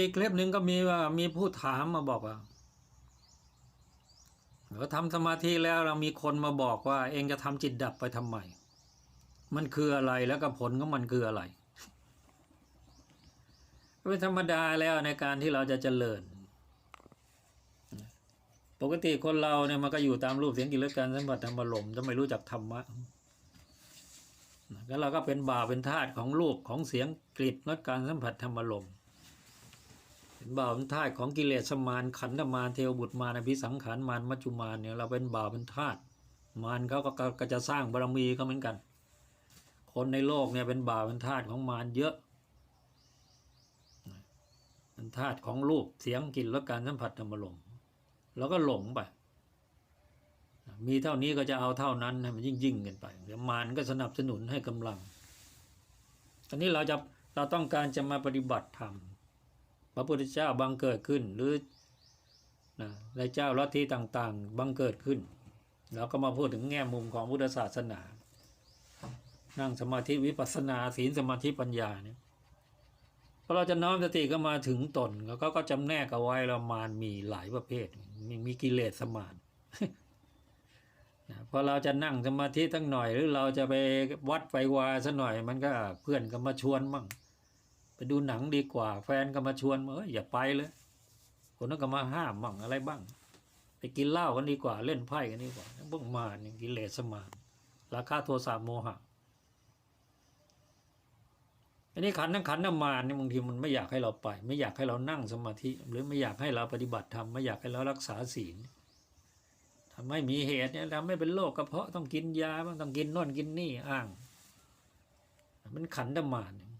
อีกคลิปหนึ่งก็มีว่ามีผู้ถามมาบอกว่าเราทำสมาธิแล้วเรามีคนมาบอกว่า เองจะทำจิตดับไปทำไม มันคืออะไรแล้วก็ผลของมันคืออะไรเป็นธรรมดาแล้วในการที่เราจะเจริญ ปกติคนเราเนี่ยมันก็อยู่ตามรูปเสียงกลิ่นรสการสัมผัสธรรมารมจะไม่รู้จักธรรมะแล้วเราก็เป็นบ่าวเป็นทาสของรูปของเสียงกลิ่นรสการสัมผัสธรรมารมณ์ เป็นบ่าวเป็นทาสของกิเลสมารขันธมารเทวบุตรมารอภิสังขารมารมัจจุมารเนี่ยเราเป็นบ่าวเป็นทาสมารเขาก็ก็ก็จะสร้างบารมีเขาเหมือนกัน คนในโลกเนี่ยเป็นบ่าวเป็นทาสของมารเยอะเป็นทาสของรูปเสียงกลิ่นและการสัมผัสธรรมารมแล้วก็หลงไป มีเท่านี้ก็จะเอาเท่านั้นให้มันยิ่งยิ่งๆกันไปเดี๋ยวมารก็สนับสนุนให้กำลังอันนี้เราจะเราต้องการจะมาปฏิบัติธรรม พระพุทธเจ้าบังเกิดขึ้น หรือนะในเจ้าลัทธิต่างๆ บังเกิดขึ้น แล้วก็มาพูดถึงแง่มุมของพุทธศาสนา นั่งสมาธิวิปัสสนาศีลสมาธิปัญญาเนี่ยพอเราจะน้อมสติก็มาถึงตนแล้วก็ก็จำแนกเอาไว้ล้วมารมีหลายประเภทมีมีกิเลสสมานนะพอเราจะนั่งสมาธิตั้งหน่อย หรือเราจะไปวัดไปวาซะหน่อย มันก็เพื่อนก็มาชวนมั่ง ไปดูหนังดีกว่า แฟนก็มาชวนมาเอ้ยอย่าไปเลยคนนั้นก็มาห้ามมั่งอะไรบ้าง ไปกินเหล้ากันดีกว่า เล่นไพ่กันดีกว่าพวกมารเนี่ยกิเลสสมานราคาโทสะโมหะอันนี้ขันทั้งขันธ์น้ำมารเนี่ยบางทีมันไม่อยากให้เราไป ไม่อยากให้เรานั่งสมาธิ หรือไม่อยากให้เราปฏิบัติธรรมไม่อยากให้เรารักษาศีลทำให้มีเหตุเนี่ยทำให้เป็นโรคกระเพาะต้องกินยาบ้างต้องกินน่นกินนี่อ้าง มันขันธ์น้ำมารเนี่ย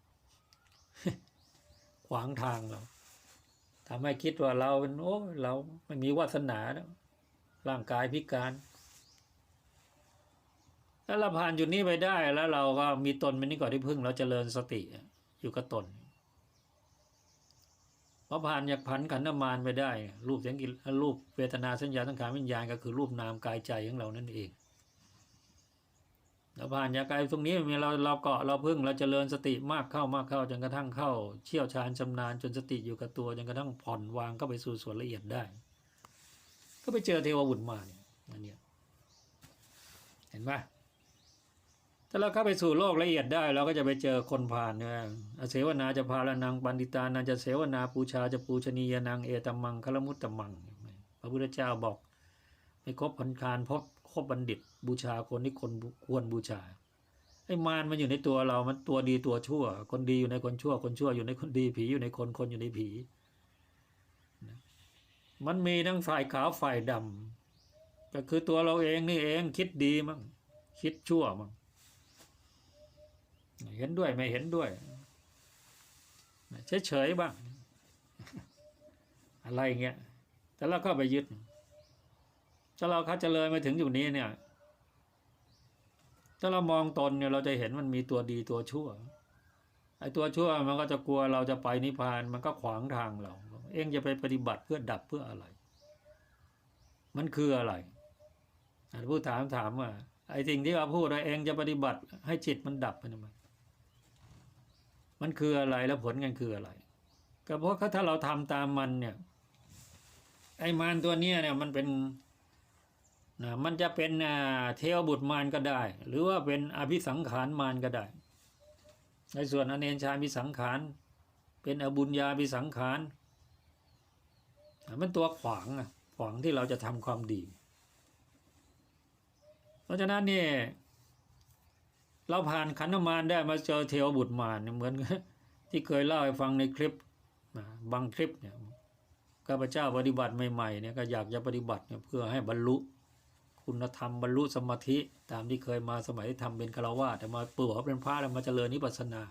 ขวางทางเราทำให้คิดว่าเราเป็นโอ้เราไม่มีวาสนาแล้วร่างกายพิการ ถ้าเราผ่านจุดนี้ไปได้แล้วเราก็มีตนเป็นนี่ก่อนที่พึ่ง เราจเจริญสติอยู่กับตนพอผ่านจากผันขันธ์น้ำมารไปได้ รูปเสียงกลิ่นรูปเวทนาสัญญาสังขารวิญญาณก็คือรูปนามกายใจของเรานั่นเอง เราผ่านจากายตรงนี้มีเราเราเกาะเราพึ่งเราจเจริญสติมากเข้ามากเข้าจนกระทั่งเข้า เชี่ยวชาญชำนาญจนสติอยู่กับตัวจนกระทั่งผ่อนวางเข้าไปสู่ส่วนละเอียดได้ ก็ไปเจอเทวบุตรมาเนี่ยอันเนี้ยเห็นไหมถ้าเราเข้าไปสู่โลกละเอียดได้เราก็จะไปเจอคนผ่านเนี่ยอเสวนาจะพาลนังปันติตานันจะเสวนาปูชาจะปูชนียนังเอตมังคลมุตตมัง พระพุทธเจ้าบอกไม่ครบพันคารพบ ครบบัณฑิต บูชาคนที่คนควรบูชาไอ้มารมันอยู่ในตัวเรา มันตัวดีตัวชั่ว คนดีอยู่ในคนชั่ว คนชั่วอยู่ในคนดีผีอยู่ในคนคนอยู่ในผีมันมีทั้งฝ่ายขาวฝ่ายดำก็คือตัวเราเองนี่เองคิดดีมั่งคิดชั่วมั่งเห็นด้วยไม่เห็นด้วยเฉยๆบ้างอะไรเงี้ยแต่เราก็ไปยึด ถ้าเราคัดเจริญมาถึงอยู่นี้เนี่ย ถ้าเรามองตนเนี่ยเราจะเห็นมันมีตัวดีตัวชั่วไอ้ตัวชั่วมันก็จะกลัวเราจะไปนิพพานมันก็ขวางทางเรา เองจะไปปฏิบัติเพื่อดับเพื่ออะไร มันคืออะไรผู้ถามถามว่าไอ้สิ่งที่เราพูดว่าเองจะปฏิบัติ ให้จิตมันดับไปทำไมมันคืออะไรแล้วผลกันคืออะไร ก็เพราะถ้าเราทำตามมันเนี่ย ไอ้มารตัวเนี้ยเนี่ยมันเป็น นะมันจะเป็นเทวบุตรมารก็ได้ หรือว่าเป็นอภิสังขารมารก็ได้ ในส่วนอเนนชามิสังขาร เป็นอบุญญาภิสังขารมันตัวขวางอะขวางที่เราจะทำความดี เพราะฉะนั้นนี่เราผ่านขันธมารได้มาเจอเทวบุตรมารเนี่ยเหมือนที่เคยเล่าให้ฟังในคลิปบางคลิปเนี่ยข้าพเจ้าปฏิบัติใหม่ๆเนี่ยก็อยากจะปฏิบัติเเพื่อให้บรรลุ คุณธรรมบรรลุสมาธิ ตามที่เคยมาสมัยที่ทำเป็นคารวะแต่มาเปื่อเป็นพระแล้วมาเจริญนิพพานา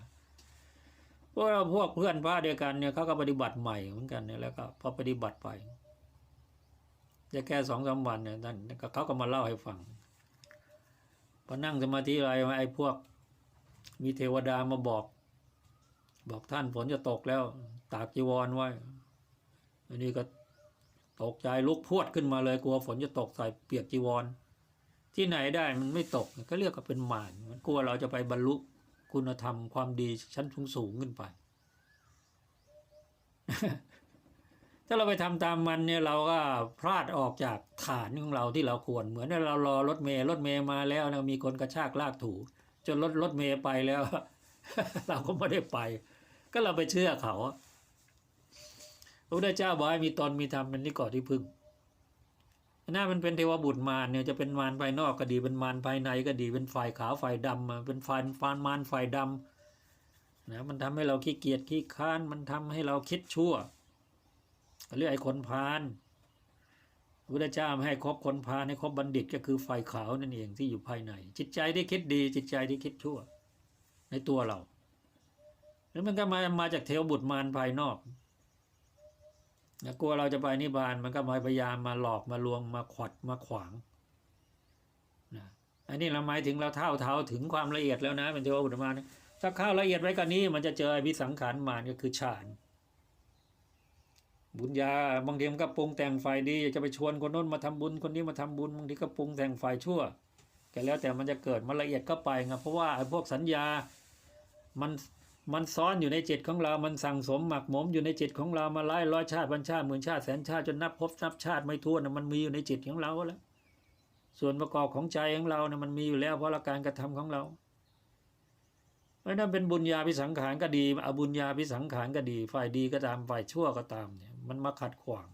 พวกเราพวกเพื่อนพระเดียวกันเนี่ยเขาก็ปฏิบัติใหม่เหมือนกันเนี่ยแล้วก็พอปฏิบัติไปจะแค่สองสามวันเนี่ยท่านเขาก็มาเล่าให้ฟังพอนั่งสมาธิอะไรไอ้พวก มีเทวดามาบอก บอกท่านฝนจะตกแล้วตากจีวรไว้ อันนี้ก็ ตกใจลุกพวดขึ้นมาเลยกลัวฝนจะตกใส่เปียกจีวร ที่ไหนได้มันไม่ตกก็เรียกว่าเป็นมารมันกลัวเราจะไปบรรลุคุณธรรมความดีชั้นสูงสูงขึ้นไป ถ้าเราไปทำตามมันเนี่ยเราก็พลาดออกจากฐานของเราที่เราควร เหมือนเรารอรถเมล์รถเมล์มาแล้วนะมีคนกระชากลากถู จนรถรถเมล์ไปแล้ว เราก็ไม่ได้ไป ก็เราไปเชื่อเขา ระพุทธเจ้าบอกให้มีตนมีธรรมเป็นที่ก่อที่พึ่งหน่ามันเป็นเทวบุตรมารเนี่ยจะเป็นมารภายนอกก็ดีเป็นมารภายในก็ดีเป็นฝ่ายขาวฝ่ายดำเป็นฝ่ายฟานมารฝ่ายดำนะมันทำให้เราขี้เกียจขี้ค้านมันทำให้เราคิดชั่วเรียกไอ้คนพาลพระพุทธเจ้าให้ครบคนพาลให้ครบบัณฑิตก็คือไฟขาวนั่นเองที่อยู่ภายใน จิตใจที่คิดดี จิตใจที่คิดชั่ว ในตัวเราแล้วมันก็มามาจากเทวบุตรมารภายนอก นะกลัวเราจะไปนิพพานมันก็มาพยายามมาหลอกมาลวงมาขวัดมาขวางนะอันนี้เราหมายถึงเราเท่าเท่าถึงความละเอียดแล้วนะเป็นเทวบุตรมานถ้าเข้าละเอียดไว้กว่านี้ มันจะเจออภิสังขารมารก็คือฌานบุญญาบางทีมันก็ปรุงแต่งฝ่ายดีอยากจะไปชวนคนโน้นมาทำบุญคนนี้มาทำบุญบางทีก็ปรุงแต่งฝ่ายชั่วแต่แล้วแต่มันจะเกิดมันละเอียดก็ไปไงเพราะว่าไอ้พวกสัญญามัน มันซ้อนอยู่ในจิตของเรา มันสั่งสมหมักหมมอยู่ในจิตของเรา มาหลายร้อยชาติพันชาติหมื่นชาติแสนชาติจนนับภพนับชาติไม่ถ้วนะมันมีอยู่ในจิตของเราแล้ว ส่วนประกอบของใจของเราเนี่ยมันมีอยู่แล้วเพราะการกระทำของเราเพราะนั้นเป็นบุญญาพิสังขารก็ดีอบุญญาพิสังขารก็ดี ฝ่ายดีก็ตามฝ่ายชั่วก็ตามเนี่ยมันมาขัดขวาง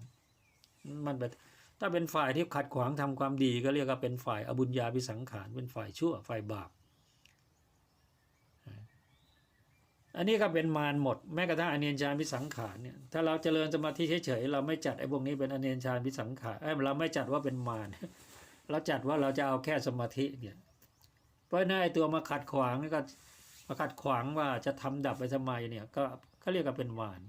มันแบบถ้าเป็นฝ่ายที่ขัดขวางทำความดีก็เรียกว่าเป็นฝ่ายอบุญญาพิสังขารเป็นฝ่ายชั่วฝ่ายบาป อันนี้ก็เป็นมารหมดแม้กระทั่งอเนียนฌานพิสังขารเนี่ยถ้าเราเจริญสมาธิเฉยๆเราไม่จัดไอ้พวกนี้เป็นอเนียนฌานพิสังขารเอ้เราไม่จัดว่าเป็นมารเราจัดว่าเราจะเอาแค่สมาธิเนี่ยเพราะนั่นไอ้ตัวมาขัดขวางนี่ก็มาขัดขวางว่าจะทำดับไปทำไมเนี่ยก็เขาเรียกว่าเป็นมาร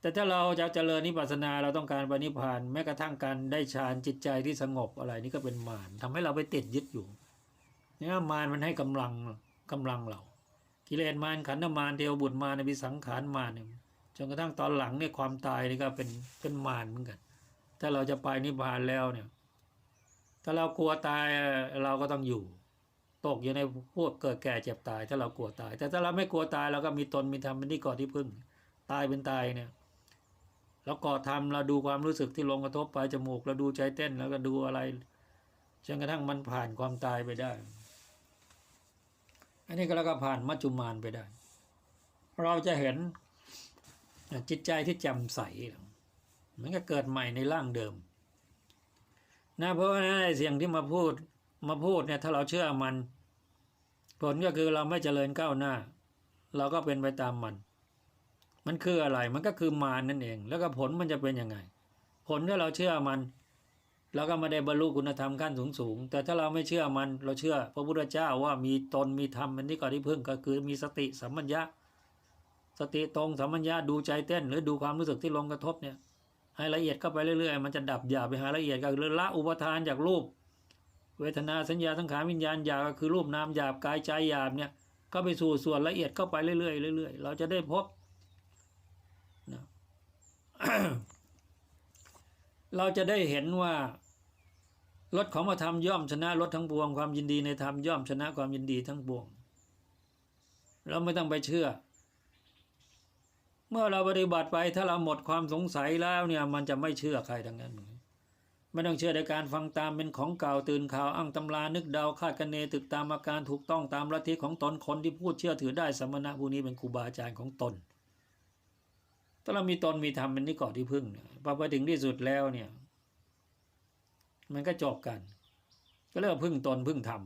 แต่ถ้าเราจะเจริญนิพพานาเราต้องการปณิพานแม้กระทั่งการได้ฌานจิตใจที่สงบอะไรนี่ก็เป็นมารทำให้เราไปติดยึดอยู่เนี่ยมารมันให้กำลังกำลังเรา กิเลสมารขันธมารเทวบุตรมารในวิสังขารมารเนี่ยจนกระทั่งตอนหลังเนี่ยความตายนี่ก็เป็นเป็นมารเหมือนกัน ถ้าเราจะไปนิพพานแล้วเนี่ย ถ้าเรากลัวตายเราก็ต้องอยู่ ตกอยู่ในพวกเกิดแก่เจ็บตาย ถ้าเรากลัวตาย แต่ถ้าเราไม่กลัวตายเราก็มีตนมีธรรมเป็นที่ก่อที่พึ่ง ตายเป็นตายเนี่ยเราก่อทำเราดูความรู้สึกที่ลงกระทบปลายจมูกเราดูใจเต้นแล้วก็ดูอะไรจนกระทั่งมันผ่านความตายไปได้ อันนี้ก็แล้วก็ผ่านมัจจุมานไปได้ เราจะเห็นจิตใจที่แจ่มใสมันก็เกิดใหม่ในร่างเดิม นะเพราะว่าไอ้เสียงที่มาพูดมาพูดเนี่ยถ้าเราเชื่อมัน ผลก็คือเราไม่เจริญก้าวหน้า เราก็เป็นไปตามมัน มันคืออะไรมันก็คือมารนั่นเอง แล้วก็ผลมันจะเป็นยังไง ผลถ้าเราเชื่อมัน เราก็ไม่ได้บรรลุคุณธรรมขั้นสูงสูงๆแต่ถ้าเราไม่เชื่อมันเราเชื่อ พระพุทธเจ้าว่ามีตนมีธรรมเป็นที่ก่อที่พึ่งก็คือมีสติสัมมัญญะ สติตรงสัมมัญญะดูใจเต้น หรือดูความรู้สึกที่ลงกระทบเนี่ย ให้ละเอียดเข้าไปเรื่อยๆ มันจะดับหยาบไปหาละเอียดก็คือละอุปทานจากรูป เวทนาสัญญาสังขารวิญญาณหยาบก็คือรูปนามหยาบกายใจหยาบเนี่ยก็ไปสู่ส่วนละเอียดเข้าไปเรื่อยๆเรื่อยๆเราจะได้พบนะ เราจะได้เห็นว่ารถของมาทำย่อมชนะรถทั้งปวง ความยินดีในธรรมย่อมชนะความยินดีทั้งปวง เราไม่ต้องไปเชื่อ เมื่อเราปฏิบัติไปถ้าเราหมดความสงสัยแล้วเนี่ย มันจะไม่เชื่อใครทั้งนั้นไม่ต้องเชื่อในการฟังตามเป็นของเก่าตื่นข่าวอ้างตำรานึกเดาคาดคะเนตึกตามอาการถูกต้องตามลัทธิของตนคนที่พูดเชื่อถือได้สมณะผู้นี้เป็นครูบาอาจารย์ของตน ถ้าเรามีตนมีธรรมเป็นนิกาะที่พึ่งพอไปถึงที่สุดแล้วเนี่ย มันก็จบกัน ก็เรียกว่าพึ่งตนพึ่งธรรม